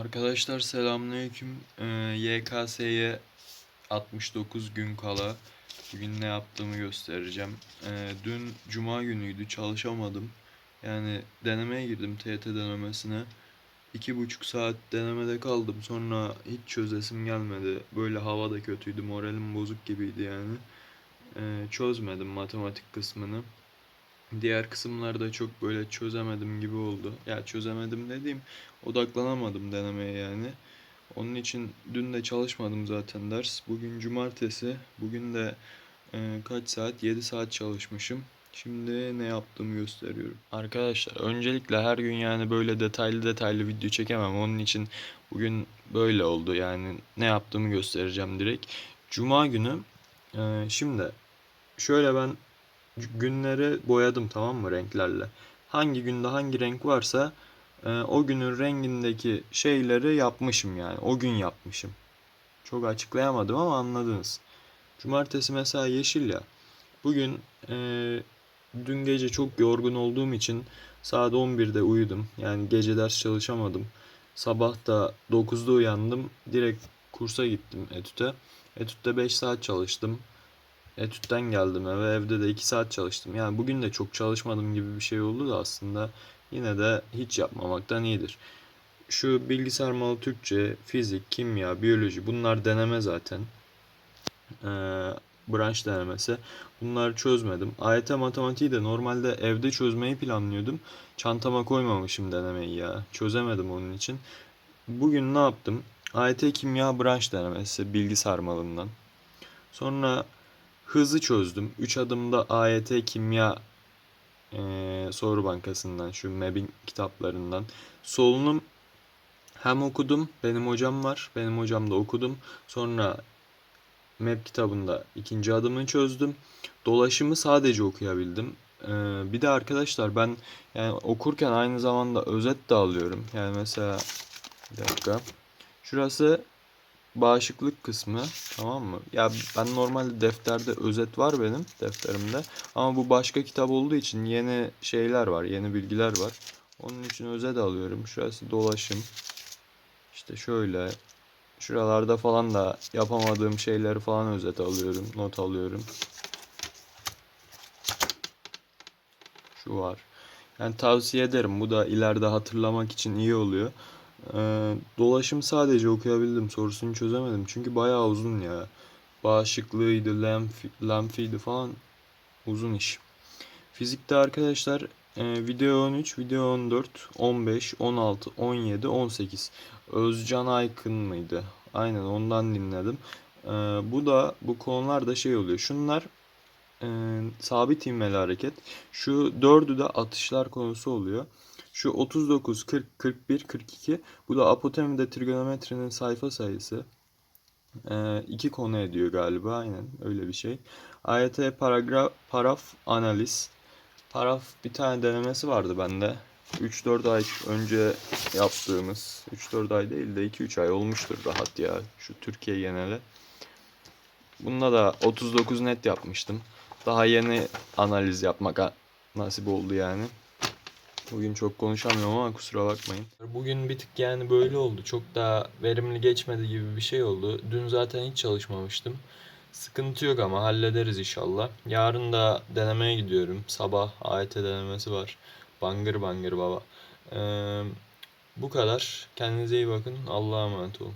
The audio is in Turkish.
Arkadaşlar selamünaleyküm. Ee, YKS'ye 69 gün kala bugün ne yaptığımı göstereceğim. Ee, dün cuma günüydü çalışamadım. Yani denemeye girdim TYT denemesine. İki buçuk saat denemede kaldım. Sonra hiç çözesim gelmedi. Böyle hava da kötüydü. Moralim bozuk gibiydi yani. Ee, çözmedim matematik kısmını. Diğer kısımlarda çok böyle çözemedim gibi oldu. Ya çözemedim dediğim odaklanamadım denemeye yani. Onun için dün de çalışmadım zaten ders. Bugün cumartesi. Bugün de e, kaç saat? 7 saat çalışmışım. Şimdi ne yaptığımı gösteriyorum. Arkadaşlar öncelikle her gün yani böyle detaylı detaylı video çekemem. Onun için bugün böyle oldu. Yani ne yaptığımı göstereceğim direkt. Cuma günü e, şimdi şöyle ben günleri boyadım tamam mı renklerle. Hangi günde hangi renk varsa e, o günün rengindeki şeyleri yapmışım yani. O gün yapmışım. Çok açıklayamadım ama anladınız. Cumartesi mesela yeşil ya. Bugün e, dün gece çok yorgun olduğum için saat 11'de uyudum. Yani gece ders çalışamadım. Sabah da 9'da uyandım. Direkt kursa gittim etüte. Etütte 5 saat çalıştım. Etütten geldim eve. Evde de 2 saat çalıştım. Yani bugün de çok çalışmadım gibi bir şey oldu da aslında yine de hiç yapmamaktan iyidir. Şu bilgisayar malı Türkçe, fizik, kimya, biyoloji bunlar deneme zaten. Ee, branş denemesi. Bunları çözmedim. AYT matematiği de normalde evde çözmeyi planlıyordum. Çantama koymamışım denemeyi ya. Çözemedim onun için. Bugün ne yaptım? AYT kimya branş denemesi bilgisayar malından. Sonra hızı çözdüm. 3 adımda AYT kimya eee, soru bankasından şu MEB'in kitaplarından. Solunum hem okudum. Benim hocam var. Benim hocam da okudum. Sonra MEB kitabında ikinci adımını çözdüm. Dolaşımı sadece okuyabildim. Ee, bir de arkadaşlar ben yani okurken aynı zamanda özet de alıyorum. Yani mesela bir dakika. Şurası bağışıklık kısmı tamam mı? Ya ben normalde defterde özet var benim defterimde. Ama bu başka kitap olduğu için yeni şeyler var, yeni bilgiler var. Onun için özet alıyorum. Şurası dolaşım. İşte şöyle. Şuralarda falan da yapamadığım şeyleri falan özet alıyorum, not alıyorum. Şu var. Yani tavsiye ederim. Bu da ileride hatırlamak için iyi oluyor. Ee, dolaşım sadece okuyabildim. Sorusunu çözemedim. Çünkü bayağı uzun ya. Bağışıklığıydı, lenf, lenfiydi falan. Uzun iş. Fizikte arkadaşlar e, video 13, video 14, 15, 16, 17, 18. Özcan Aykın mıydı? Aynen ondan dinledim. Ee, bu da bu konular da şey oluyor. Şunlar e, sabit ivmeli hareket. Şu dördü de atışlar konusu oluyor. Şu 39, 40, 41, 42 bu da apotemide trigonometrinin sayfa sayısı. Ee, iki konu ediyor galiba aynen öyle bir şey. AYT paragraf, paraf analiz. Paraf bir tane denemesi vardı bende. 3-4 ay önce yaptığımız 3-4 ay değil de 2-3 ay olmuştur rahat ya şu Türkiye geneli. Bunda da 39 net yapmıştım. Daha yeni analiz yapmak nasip oldu yani. Bugün çok konuşamıyorum ama kusura bakmayın. Bugün bir tık yani böyle oldu. Çok daha verimli geçmedi gibi bir şey oldu. Dün zaten hiç çalışmamıştım. Sıkıntı yok ama hallederiz inşallah. Yarın da denemeye gidiyorum. Sabah AYT denemesi var. Bangır bangır baba. Ee, bu kadar. Kendinize iyi bakın. Allah'a emanet olun.